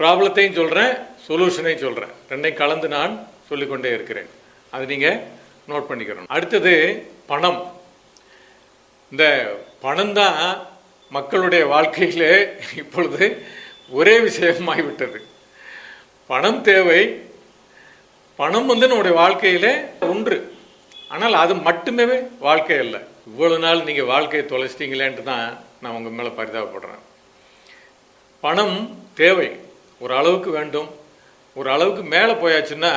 ப்ராப்ளத்தையும் சொல்கிறேன் சொல்யூஷனையும் சொல்கிறேன் ரெண்டையும் கலந்து நான் சொல்லிக்கொண்டே இருக்கிறேன். அது நீங்கள் நோட் பண்ணிக்கிறோம் அடுத்தது பணம். இந்த பணம் தான் மக்களுடைய வாழ்க்கையில் இப்பொழுது ஒரே விஷயமாகிவிட்டது பணம் தேவை. பணம் வந்து நம்முடைய வாழ்க்கையிலே ஒன்று. ஆனால் அது மட்டுமே வாழ்க்கை இல்லை இவ்வளவு நாள் நீங்கள் வாழ்க்கையை தொலைச்சிட்டீங்களேன்ட்டு தான் நான் உங்கள் மேலே பரிதாபப்படுறேன். பணம் தேவை. ஒரு அளவுக்கு வேண்டும். ஒரு அளவுக்கு மேலே போயாச்சுன்னா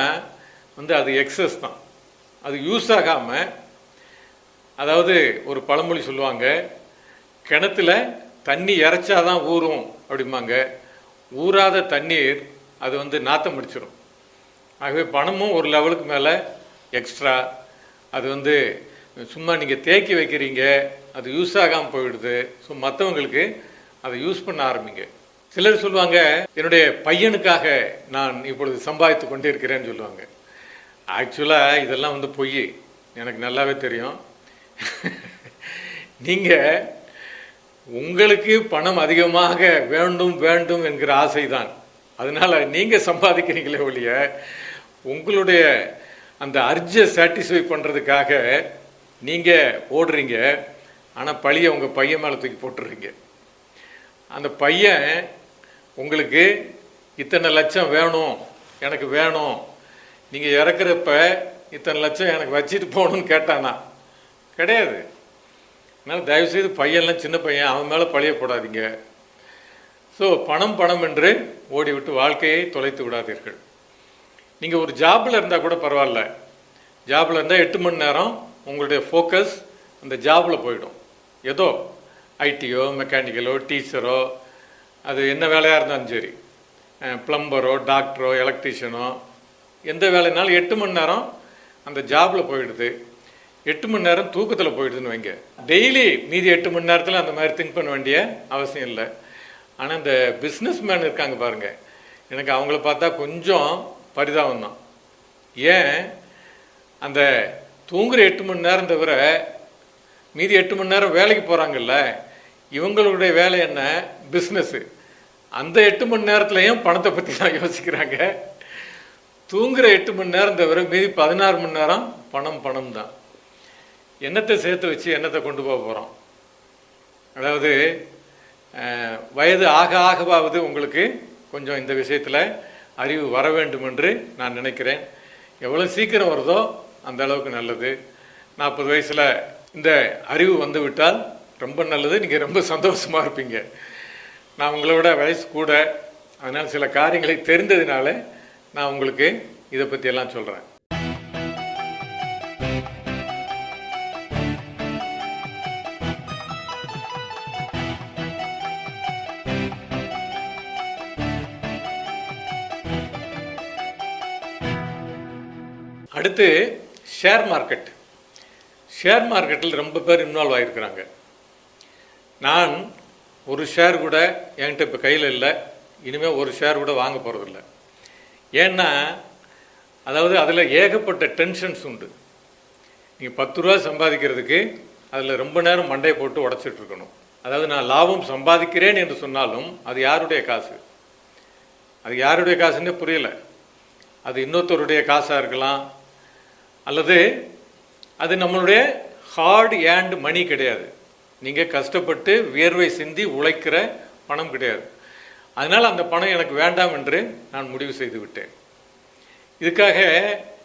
வந்து அது எக்ஸஸ் தான். அது யூஸ் ஆகாமல் அதாவது ஒரு பழமொழி சொல்லுவாங்க கிணத்துல தண்ணி இறைச்சாதான் ஊறும் அப்படிம்பாங்க. ஊறாத தண்ணீர் அது வந்து நாத்தம் அடிச்சிடும் ஆகவே பணமும் ஒரு லெவலுக்கு மேலே எக்ஸ்ட்ரா அது வந்து சும்மா நீங்கள் தேக்கி வைக்கிறீங்க அது யூஸ் ஆகாமல் போயிடுது. ஸோ மற்றவங்களுக்கு அதை யூஸ் பண்ண ஆரம்பிங்க. சிலர் சொல்லுவாங்க என்னுடைய பையனுக்காக நான் இப்பொழுது சம்பாதித்து கொண்டு இருக்கிறேன்னு சொல்லுவாங்க. ஆக்சுவலாக இதெல்லாம் வந்து பொய். எனக்கு நல்லாவே தெரியும். நீங்கள் உங்களுக்கு பணம் அதிகமாக வேண்டும் வேண்டும் என்கிற ஆசை தான் அதனால் நீங்கள் சம்பாதிக்கிறீங்களே ஒழிய உங்களுடைய அந்த அர்ஜை சாட்டிஸ்ஃபை பண்ணுறதுக்காக நீங்கள் ஓடுறீங்க ஆனால் பழியை உங்கள் பையன் மேலே தூக்கி போட்டுடுறீங்க அந்த பையன் உங்களுக்கு இத்தனை லட்சம் வேணும் எனக்கு வேணும். நீங்கள் இறக்குறப்ப இத்தனை லட்சம் எனக்கு வச்சுட்டு போகணும்னு கேட்டானா? கிடையாது. அதனால் தயவுசெய்து பையன்லாம் சின்ன பையன் அவன் மேலே பழைய போடாதீங்க. ஸோ பணம் பணம் என்று ஓடிவிட்டு வாழ்க்கையை தொலைத்து விடாதீர்கள். நீங்கள் ஒரு ஜாப்பில் இருந்தால் கூட பரவாயில்ல. ஜாப்பில் இருந்தால் எட்டு மணி நேரம் உங்களுடைய ஃபோக்கஸ் அந்த ஜாபில் போயிடும். ஏதோ ஐடியோ மெக்கானிக்கலோ டீச்சரோ அது என்ன வேலையாக இருந்தாலும் சரி. ப்ளம்பரோ டாக்டரோ எலக்ட்ரிஷியனோ எந்த வேலைனாலும் எட்டு மணி நேரம் அந்த ஜாபில் போயிடுது. எட்டு மணி நேரம் தூக்கத்தில் போயிடுதுன்னு வைங்க. டெய்லி மீதி எட்டு மணி நேரத்தில் அந்த மாதிரி திங்க் பண்ண வேண்டிய அவசியம் இல்லை. ஆனால் இந்த பிஸ்னஸ் மேன் இருக்காங்க பாருங்க. எனக்கு அவங்கள பார்த்தா கொஞ்சம் பரிதாபம் தான். ஏன்? அந்த தூங்குற எட்டு மணி நேரம் தவிர மீதி எட்டு மணி நேரம் வேலைக்கு போகிறாங்கல்ல இவங்களுடைய வேலை என்ன? பிஸ்னஸ்ஸு அந்த எட்டு மணி நேரத்துலையும் பணத்தை பற்றி தான் யோசிக்கிறாங்க. தூங்குகிற எட்டு மணி நேரம் தவிர மீதி பதினாறு மணி நேரம் பணம் பணம் தான். என்னத்தை சேர்த்து வச்சு என்னத்தை கொண்டு போக போகிறோம் அதாவது வயது ஆக ஆகவாவது உங்களுக்கு கொஞ்சம் இந்த விஷயத்தில் அறிவு வர வேண்டும் என்று நான் நினைக்கிறேன். எவ்வளோ சீக்கிரம் வருதோ அந்த அளவுக்கு நல்லது. நாற்பது வயசில் இந்த அறிவு வந்துவிட்டால் ரொம்ப நல்லது. நீங்கள் ரொம்ப சந்தோஷமாக இருப்பீங்க. நான் உங்களை விட வயசு கூட. அதனால் சில காரியங்களை தெரிந்ததுனால நான் உங்களுக்கு இதை பற்றியெல்லாம் சொல்கிறேன் அடுத்து ஷேர் மார்க்கெட். ஷேர் மார்க்கெட்டில் ரொம்ப பேர் இன்வால்வ் ஆகியிருக்கிறாங்க நான் ஒரு ஷேர் கூட என்கிட்ட இப்போ கையில் இல்லை. இனிமேல் ஒரு ஷேர் கூட வாங்க போகிறதில்ல ஏன்னா அதாவது அதில் ஏகப்பட்ட டென்ஷன்ஸ் உண்டு. நீங்கள் பத்து ரூபா சம்பாதிக்கிறதுக்கு அதில் ரொம்ப நேரம் மண்டையை போட்டு உடச்சிட்டு இருக்கணும். அதாவது நான் லாபம் சம்பாதிக்கிறேன் என்று சொன்னாலும் அது யாருடைய காசு? அது யாருடைய காசுன்னே புரியல. அது இன்னொருத்தருடைய காசாக இருக்கலாம். அல்லது அது நம்மளுடைய ஹார்ட் ஏண்ட் மணி கிடையாது. நீங்கள் கஷ்டப்பட்டு வியர்வை சிந்தி உழைக்கிற பணம் கிடையாது. அதனால் அந்த பணம் எனக்கு வேண்டாம் என்று நான் முடிவு செய்து விட்டேன். இதுக்காக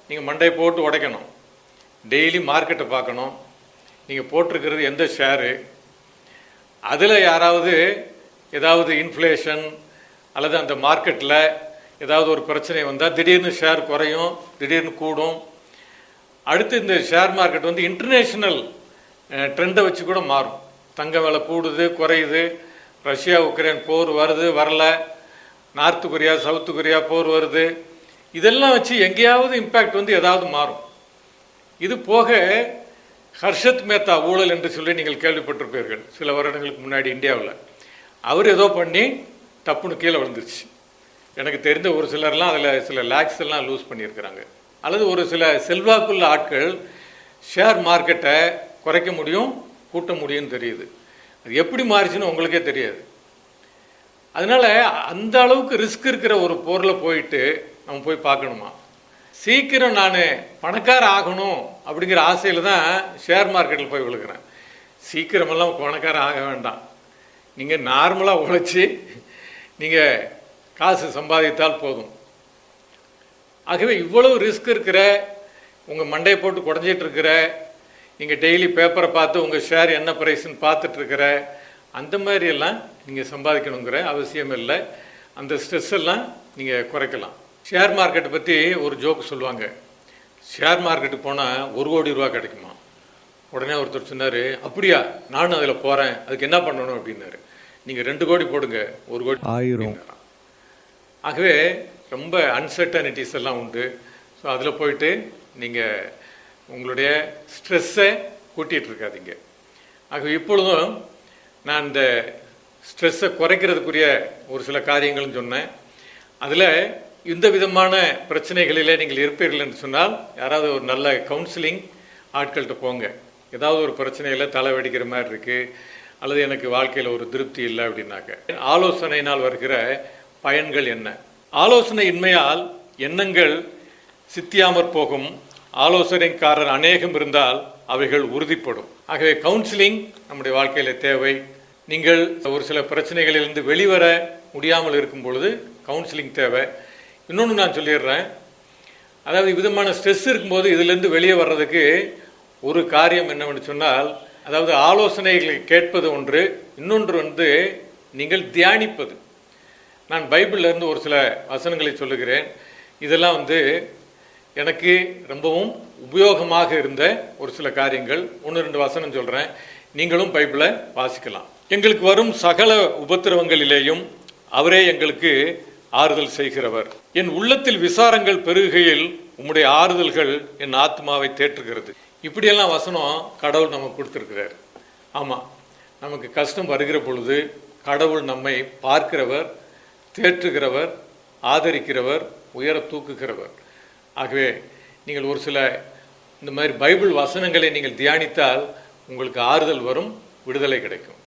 நீங்கள் மண்டையை போட்டு உடைக்கணும். டெய்லி மார்க்கெட்டை பார்க்கணும். நீங்கள் போட்டிருக்கிறது எந்த ஷேரு? அதில் யாராவது ஏதாவது இன்ஃப்ளேஷன் அல்லது அந்த மார்க்கெட்டில் ஏதாவது ஒரு பிரச்சனை வந்தால் திடீர்னு ஷேர் குறையும் திடீர்னு கூடும். அடுத்து இந்த ஷேர் மார்க்கெட் வந்து இன்டர்நேஷ்னல் ட்ரெண்டை வச்சு கூட மாறும். தங்க விலை கூடுது குறையுது. ரஷ்யா உக்ரைன் போர் வருது வரல. நார்த்து கொரியா சவுத்து கொரியா போர் வருது. இதெல்லாம் வச்சு எங்கேயாவது இம்பேக்ட் வந்து ஏதாவது மாறும். இது போக ஹர்ஷத் மேத்தா ஊழல் என்று சொல்லி நீங்கள் கேள்விப்பட்டிருப்பீர்கள் சில வருடங்களுக்கு முன்னாடி இந்தியாவில். அவர் ஏதோ பண்ணி தப்புன்னு கீழே விழுந்துருச்சு. எனக்கு தெரிந்த ஒரு சிலர்லாம் அதில் சில லேக்ஸ் எல்லாம் லூஸ் பண்ணியிருக்கிறாங்க. அல்லது ஒரு சில செல்வாக்குள்ள ஆட்கள் ஷேர் மார்க்கெட்டை குறைக்க முடியும் கூட்ட முடியும்னு தெரியுது. அது எப்படி மாறிச்சுன்னு உங்களுக்கே தெரியாது. அதனால அந்த அளவுக்கு ரிஸ்க் இருக்கிற ஒரு பொருளை போயிட்டு நம்ம போய் பார்க்கணுமா? சீக்கிரம் நான் பணக்கார ஆகணும் அப்படிங்கிற ஆசையில் தான் ஷேர் மார்க்கெட்டில் போய் விழுகிறேன். சீக்கிரமெல்லாம் பணக்கார ஆக வேண்டாம். நீங்கள் நார்மலாக உழைச்சி நீங்கள் காசு சம்பாதித்தால் போதும். ஆகவே இவ்வளவு ரிஸ்க் இருக்கிற உங்கள் மண்டையை போட்டு குடஞ்சிட்டு இருக்கிற நீங்கள் டெய்லி பேப்பரை பார்த்து உங்கள் ஷேர் என்ன ப்ரைஸ்ன்னு பார்த்துட்டு இருக்கிற அந்த மாதிரி எல்லாம் நீங்கள் சம்பாதிக்கணுங்கிற அவசியம் இல்லை. அந்த ஸ்ட்ரெஸ் எல்லாம் நீங்கள் குறைக்கலாம். ஷேர் மார்க்கெட்டை பற்றி ஒரு ஜோக் சொல்லுவாங்க. ஷேர் மார்க்கெட்டுக்கு போனால் ஒரு கோடி ரூபா கிடைக்குமா? உடனே ஒருத்தர் சொன்னார் அப்படியா நானும் அதில் போகிறேன் அதுக்கு என்ன பண்ணணும்? அப்படின்னாரு. நீங்கள் ரெண்டு கோடி போடுங்க ஒரு கோடி ஆயிரம். ஆகவே ரொம்ப அன்சர்டனிட்டிஸ் எல்லாம் உண்டு. ஸோ அதில் போயிட்டு நீங்கள் உங்களுடைய ஸ்ட்ரெஸ்ஸை கூட்டிகிட்டு இருக்காதீங்க ஆக இப்பொழுதும் நான் இந்த ஸ்ட்ரெஸ்ஸை குறைக்கிறதுக்குரிய ஒரு சில காரியங்களும் சொன்னேன். அதில் இந்த விதமான பிரச்சனைகளிலே நீங்கள் இருப்பீர்கள் என்று சொன்னால் யாராவது ஒரு நல்ல கவுன்சிலிங் ஆட்கள்கிட்ட போங்க. ஏதாவது ஒரு பிரச்சனையில் தலை வெடிக்கிற மாதிரி இருக்குது அல்லது எனக்கு வாழ்க்கையில் ஒரு திருப்தி இல்லை அப்படின்னாக்க. ஆலோசனையினால் வருகிற பயன்கள் என்ன? ஆலோசனை இன்மையால் எண்ணங்கள் சித்தியாமற் போகும். ஆலோசனைக்காரர் அநேகம் இருந்தால் அவைகள் உறுதிப்படும். ஆகவே கவுன்சிலிங் நம்முடைய வாழ்க்கையில் தேவை. நீங்கள் ஒரு சில பிரச்சனைகளிலிருந்து வெளிவர முடியாமல் இருக்கும் பொழுது கவுன்சிலிங் தேவை. இன்னொன்று நான் சொல்லிடுறேன். அதாவது விதமான ஸ்ட்ரெஸ் இருக்கும்போது இதிலிருந்து வெளியே வர்றதுக்கு ஒரு காரியம் என்னவென்று சொன்னால் அதாவது ஆலோசனைகளை கேட்பது ஒன்று இன்னொன்று வந்து நீங்கள் தியானிப்பது. நான் பைபிள்ல இருந்து ஒரு சில வசனங்களை சொல்லுகிறேன். இதெல்லாம் வந்து எனக்கு ரொம்பவும் உபயோகமாக இருந்த ஒரு சில காரியங்கள். ஒன்று ரெண்டு வசனம் சொல்கிறேன் நீங்களும் பைபிளை வாசிக்கலாம். எங்களுக்கு வரும் சகல உபத்திரவங்களிலேயும் அவரே எங்களுக்கு ஆறுதல் செய்கிறவர். என் உள்ளத்தில் விசாரங்கள் பெருகையில் உம்முடைய ஆறுதல்கள் என் ஆத்மாவை தேற்றுகிறது. இப்படியெல்லாம் வசனம் கடவுள் நமக்கு கொடுத்துருக்கிறார். ஆமாம் நமக்கு கஷ்டம் வருகிற பொழுது கடவுள் நம்மை பார்க்கிறவர் தேற்றுகிறவர் ஆதரிக்கிறவர் உயர தூக்குகிறவர். ஆகவே நீங்கள் ஒரு சில இந்த மாதிரி பைபிள் வசனங்களை நீங்கள் தியானித்தால் உங்களுக்கு ஆறுதல் வரும் விடுதலை கிடைக்கும்.